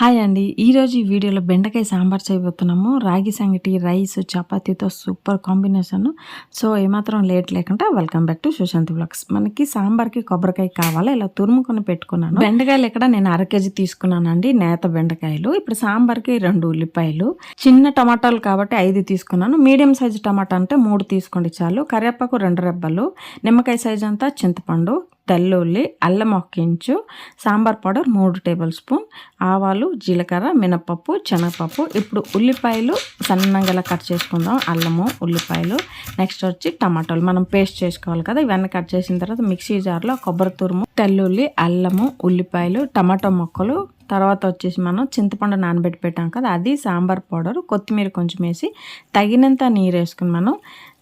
Hi అండి. ఈరోజు ఈ వీడియోలో బెండకాయ సాంబార్ చేయబోతున్నాము. రాగి సంగటి రైస్ చపాతీతో సూపర్ కాంబినేషన్. సో ఏమాత్రం లేట్ లేకుండా welcome back to Sushanti blogs. మనకి సాంబార్కి కొబ్బరికాయ కావాలి? ఇలా తురుముకొని పెట్టుకున్నాను. బెండకాయలు ఇక్కడ నేను అర కేజీ తీసుకున్నానండి నేత బెండకాయలు. ఇప్పుడు సాంబార్కి రెండు ఉల్లిపాయలు. చిన్న టమాటాలు కాబట్టి ఐదు తీసుకున్నాను. మీడియం సైజు టమాటా అంటే మూడు తీసుకోండి చాలు. కరివేపాకు రెండు రెబ్బలు. నిమ్మకాయ సైజు అంతా చింతపండు. తెల్లుల్లి అల్లం ఒక ఇంచు సాంబార్ పౌడర్ మూడు టేబుల్ స్పూన్ ఆవాలు జీలకర్ర మినపప్పు శనగపప్పు. ఇప్పుడు ఉల్లిపాయలు సన్నంగా కట్ చేసుకుందాం అల్లము ఉల్లిపాయలు. నెక్స్ట్ వచ్చి టమాటాలు. మనం పేస్ట్ చేసుకోవాలి కదా ఇవన్నీ కట్ చేసిన తర్వాత మిక్సీ జార్లో కొబ్బరి తురుము తెల్లుల్లి అల్లము ఉల్లిపాయలు టమాటో మొక్కలు తర్వాత వచ్చేసి మనం చింతపండు నానబెట్టి పెట్టాం కదా అది సాంబార్ పౌడర్ కొత్తిమీర కొంచెం వేసి తగినంత నీరు వేసుకుని మనం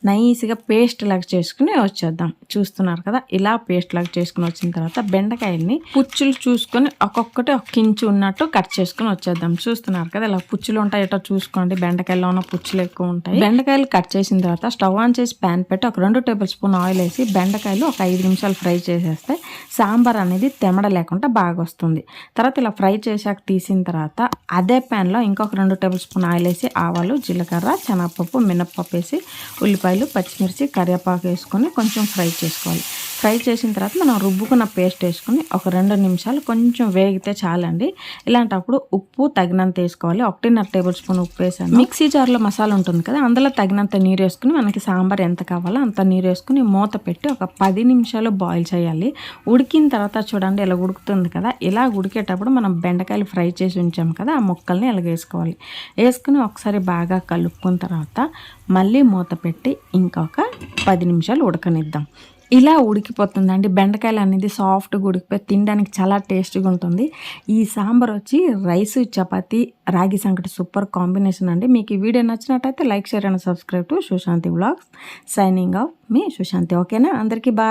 నైస్గా పేస్ట్ లాగా చేసుకుని వచ్చేద్దాం. చూస్తున్నారు కదా ఇలా పేస్ట్ లాగా చేసుకుని వచ్చిన తర్వాత బెండకాయల్ని పుచ్చులు చూసుకొని ఒక్కొక్కటి ఒక కించు ఉన్నట్టు కట్ చేసుకుని వచ్చేద్దాం. చూస్తున్నారు కదా ఇలా పుచ్చులు ఉంటాయి ఎటో చూసుకోండి బెండకాయలో ఉన్న పుచ్చులు ఎక్కువ ఉంటాయి. బెండకాయలు కట్ చేసిన తర్వాత స్టవ్ ఆన్ చేసి ప్యాన్ పెట్టి ఒక రెండు టేబుల్ స్పూన్ ఆయిల్ వేసి బెండకాయలు ఒక ఐదు నిమిషాలు ఫ్రై చేసేస్తే సాంబార్ అనేది తెమడ లేకుండా బాగా వస్తుంది. తర్వాత ఇలా ఫ్రై చేశాక తీసిన తర్వాత అదే ప్యాన్లో ఇంకొక రెండు టేబుల్ స్పూన్ ఆయిల్ వేసి ఆవాలు జీలకర్ర శనగపప్పు మినప్పప్పు వేసి ఉల్లిపాయలు పచ్చిమిర్చి కరివేపాకు వేసుకొని కొంచెం ఫ్రై చేసుకోవాలి. ఫ్రై చేసిన తర్వాత మనం రుబ్బుకున్న పేస్ట్ వేసుకొని ఒక రెండు నిమిషాలు కొంచెం వేగితే చాలండి. ఇలాంటప్పుడు ఉప్పు తగినంత వేసుకోవాలి. ఒకటిన్నర టేబుల్ స్పూన్ ఉప్పు వేసాను. మిక్సీ జార్లో మసాలా ఉంటుంది కదా అందులో తగినంత నీరు వేసుకుని మనకి సాంబార్ ఎంత కావాలో అంత నీరు వేసుకుని మూత పెట్టి ఒక పది నిమిషాలు బాయిల్ చేయాలి. ఉడికిన తర్వాత చూడండి ఇలా ఉడుకుతుంది కదా ఇలా ఉడికేటప్పుడు మనం బెండకాయలు ఫ్రై చేసి ఉంచాం కదా ఆ ముక్కల్ని ఇలా వేసుకోవాలి. వేసుకుని ఒకసారి బాగా కలుపుకున్న తర్వాత మళ్ళీ మూత పెట్టి ఇంకొక పది నిమిషాలు ఉడకనిద్దాం. ఇలా ఉడికిపోతుందండి బెండకాయలు అనేది సాఫ్ట్గా ఉడికిపోయి తినడానికి చాలా టేస్టీగా ఉంటుంది. ఈ సాంబార్ వచ్చి రైస్ చపాతి రాగి సంకటి సూపర్ కాంబినేషన్ అండి. మీకు ఈ వీడియో నచ్చినట్టయితే like share and subscribe to Sushanti blogs. Signing off మీ సుశాంతి. ఓకేనా? అందరికీ బాయ్